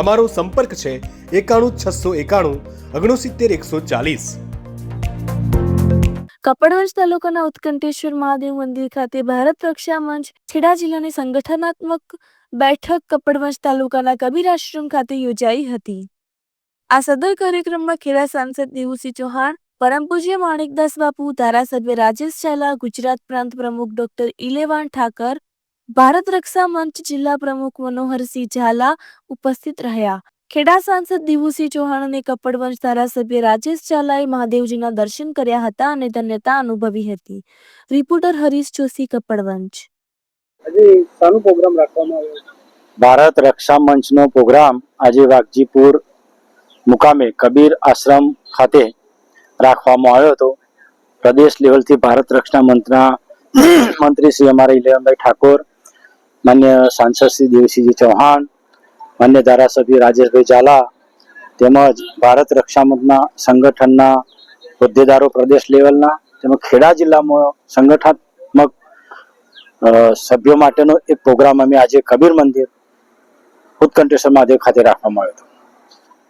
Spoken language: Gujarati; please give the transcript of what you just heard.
અમારો સંપર્ક છે એકાણું છસો એકાણું ઓગણસિત્તેર એકસો ચાલીસ. કપડવંજ તાલુકાના ઉત્કંઠેશ્વર મહાદેવ મંદિર ખાતે ભારત રક્ષા મંચ ખેડા જિલ્લાની સંગઠનાત્મક બેઠક કપડવંજ તાલુકાના કબીર આશ્રમ ખાતે યોજાઈ હતી. આ સદર કાર્યક્રમમાં ખેડા સાંસદ દેવુસિંહ ચૌહાણ, પરમ પૂજ્ય માણિકદાસ બાપુ, ધારાસભ્ય રાજેશ ચાલા ગુજરાત પ્રાંત પ્રમુખ ડોક્ટર ઇલેવાન ઠાકર ભારત રક્ષા મંચ જિલ્લા પ્રમુખ મનોહરસિંહ ઝાલા ઉપસ્થિત રહ્યા. ખેડા સાંસદ દિવુસિંહ ચૌહાણ અને કપડવંશ ધારાસભ્ય રાજેશ ઝાલાએ મહાદેવજીના દર્શન કર્યા હતા અને ધન્યતા અનુભવી હતી. રિપોર્ટર હરીશ જોશી કપડવંશ આજે શાનો પ્રોગ્રામ રાખવામાં આવ્યો ભારત રક્ષા મંચનો પ્રોગ્રામ આજે વાઘજીપુર મુકામે કબીર આશ્રમ ખાતે રાખવામાં આવ્યો હતો. પ્રદેશ લેવલથી ભારત રક્ષા મંત્રના મંત્રી શ્રી અમારા ઇલેવનભાઈ ઠાકોર માન્ય સાંસદ શ્રી દેવસિંહજી ચૌહાણ, માન્ય ધારાસભ્ય રાજેશભાઈ ઝાલા, તેમજ ભારત રક્ષામંત્રના સંગઠનના હોદ્દેદારો પ્રદેશ લેવલના, તેમજ ખેડા જિલ્લામાં સંગઠનાત્મક સભ્યો માટેનો એક પ્રોગ્રામ અમે આજે કબીર મંદિર, ઉત્કંઠેશ્વર મહાદેવ ખાતે રાખવામાં આવ્યો હતો.